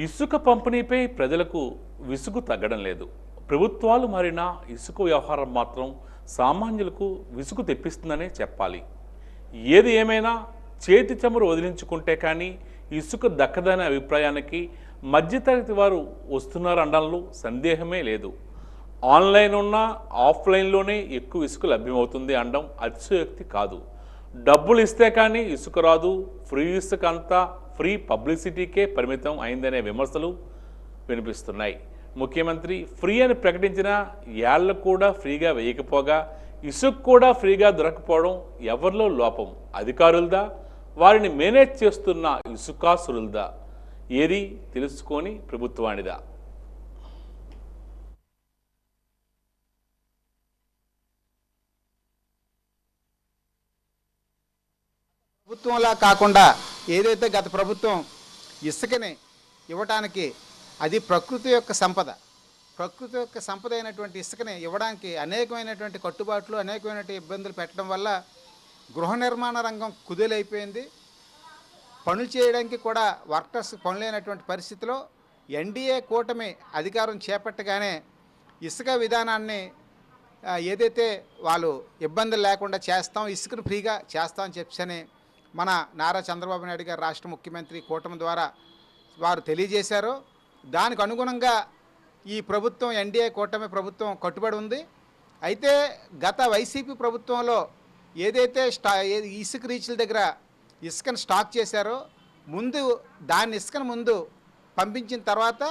ఇసుక పంపిణీపై ప్రజలకు విసుగు తగ్గడం లేదు. ప్రభుత్వాలు మారినా ఇసుక వ్యవహారం మాత్రం సామాన్యులకు విసుగు తెప్పిస్తుందనే చెప్పాలి. ఏది ఏమైనా చేతి చమురు వదిలించుకుంటే కానీ ఇసుక దక్కదనే అభిప్రాయానికి మధ్యతరగతి వారు వస్తున్నారనడంలో సందేహమే లేదు. ఆన్లైన్ ఉన్నా ఆఫ్లైన్లోనే ఎక్కువ ఇసుక లభ్యమవుతుంది అనడం అతిశయోక్తి కాదు. డబ్బులు ఇస్తే కానీ ఇసుక రాదు. ఫ్రీ ఇసుక అంతా ఫ్రీ పబ్లిసిటీకే పరిమితం అయిందనే విమర్శలు వినిపిస్తున్నాయి. ముఖ్యమంత్రి ఫ్రీ అని ప్రకటించిన యాళ్ళు కూడా ఫ్రీగా వేయకపోగా ఇసుక కూడా ఫ్రీగా దొరకపోవడం ఎవరిలో లోపం? అధికారులదా? వారిని మేనేజ్ చేస్తున్న ఇసుకాసురులదా? ఏది తెలుసుకొని ప్రభుత్వానిదా? ప్రభుత్వంలా కాకుండా ఏదైతే గత ప్రభుత్వం ఇసుకని ఇవ్వటానికి అది ప్రకృతి యొక్క సంపద ప్రకృతి యొక్క సంపద అయినటువంటి ఇసుకని ఇవ్వడానికి అనేకమైనటువంటి కట్టుబాట్లు అనేకమైనటువంటి ఇబ్బందులు పెట్టడం వల్ల గృహ నిర్మాణ రంగం కుదేలైపోయింది. పనులు చేయడానికి కూడా వర్కర్స్ పనులైనటువంటి పరిస్థితిలో ఎన్డీఏ కూటమి అధికారం చేపట్టగానే ఇసుక విధానాన్ని ఏదైతే వాళ్ళు ఇబ్బందులు లేకుండా చేస్తాం ఇసుకను ఫ్రీగా చేస్తాం అని చెప్పని మన నారా చంద్రబాబు నాయుడు గారు రాష్ట్ర ముఖ్యమంత్రి కూటమి ద్వారా వారు తెలియజేశారో. దానికి అనుగుణంగా ఈ ప్రభుత్వం ఎన్డీఏ కూటమి ప్రభుత్వం కట్టుబడి ఉంది. అయితే గత వైసీపీ ప్రభుత్వంలో ఏదైతే స్టా ఇసుక రీచ్ల దగ్గర ఇసుకను స్టాక్ చేశారో ముందు దాన్ని ఇసుకను ముందు పంపించిన తర్వాత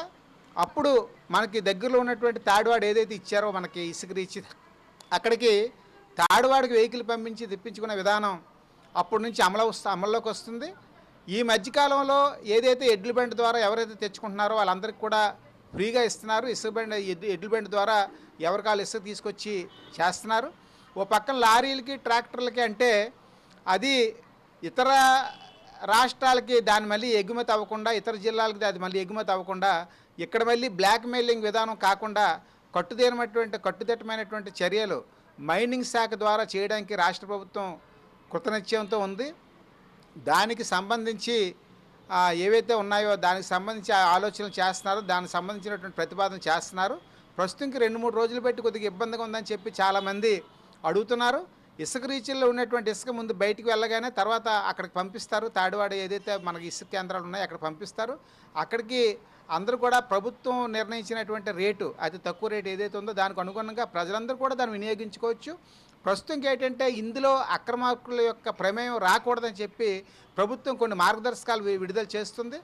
అప్పుడు మనకి దగ్గరలో ఉన్నటువంటి తాడువాడు ఏదైతే ఇచ్చారో మనకి ఇసుక రీచ్ అక్కడికి తాడువాడికి వెహికల్ పంపించి తెప్పించుకునే విధానం అప్పటి నుంచి అమలు వస్తు అమల్లోకి వస్తుంది. ఈ మధ్యకాలంలో ఏదైతే ఎడ్ల బండి ద్వారా ఎవరైతే తెచ్చుకుంటున్నారో వాళ్ళందరికీ కూడా ఫ్రీగా ఇస్తున్నారు. ఇసుక బండి ఎడ్ల బండి ద్వారా ఎవరి వాళ్ళు ఇసుక తీసుకొచ్చి చేస్తున్నారు. ఓ పక్కన లారీలకి ట్రాక్టర్లకి అంటే అది ఇతర రాష్ట్రాలకి దాని మళ్ళీ ఎగుమతి అవ్వకుండా ఇతర జిల్లాలకి అది మళ్ళీ ఎగుమతి అవ్వకుండా ఇక్కడ మళ్ళీ బ్లాక్ మెయిలింగ్ విధానం కాకుండా కట్టుదేనటువంటి కట్టుదిట్టమైనటువంటి చర్యలు మైనింగ్ శాఖ ద్వారా చేయడానికి రాష్ట్ర ప్రభుత్వం కృతనిశ్చయంతో ఉంది. దానికి సంబంధించి ఏవైతే ఉన్నాయో దానికి సంబంధించి ఆలోచనలు చేస్తున్నారో దానికి సంబంధించినటువంటి ప్రతిపాదన చేస్తున్నారు. ప్రస్తుతంకి రెండు మూడు రోజులు పెట్టి కొద్దిగా ఇబ్బందిగా ఉందని చెప్పి చాలామంది అడుగుతున్నారు. ఇసుక రీచుల్లో ఉన్నటువంటి ఇసుక ముందు బయటికి వెళ్ళగానే తర్వాత అక్కడికి పంపిస్తారు. తాడివాడ ఏదైతే మనకి ఇసుక కేంద్రాలు ఉన్నాయో అక్కడ పంపిస్తారు. అక్కడికి అందరూ కూడా ప్రభుత్వం నిర్ణయించినటువంటి రేటు అతి తక్కువ రేటు ఏదైతే ఉందో దానికి అనుగుణంగా ప్రజలందరూ కూడా దాన్ని వినియోగించుకోవచ్చు. ప్రస్తుతం ఏంటంటే ఇందులో అక్రమార్కుల యొక్క ప్రమేయం రాకూడదని చెప్పి ప్రభుత్వం కొన్ని మార్గదర్శకాలు విడుదల చేస్తుంది.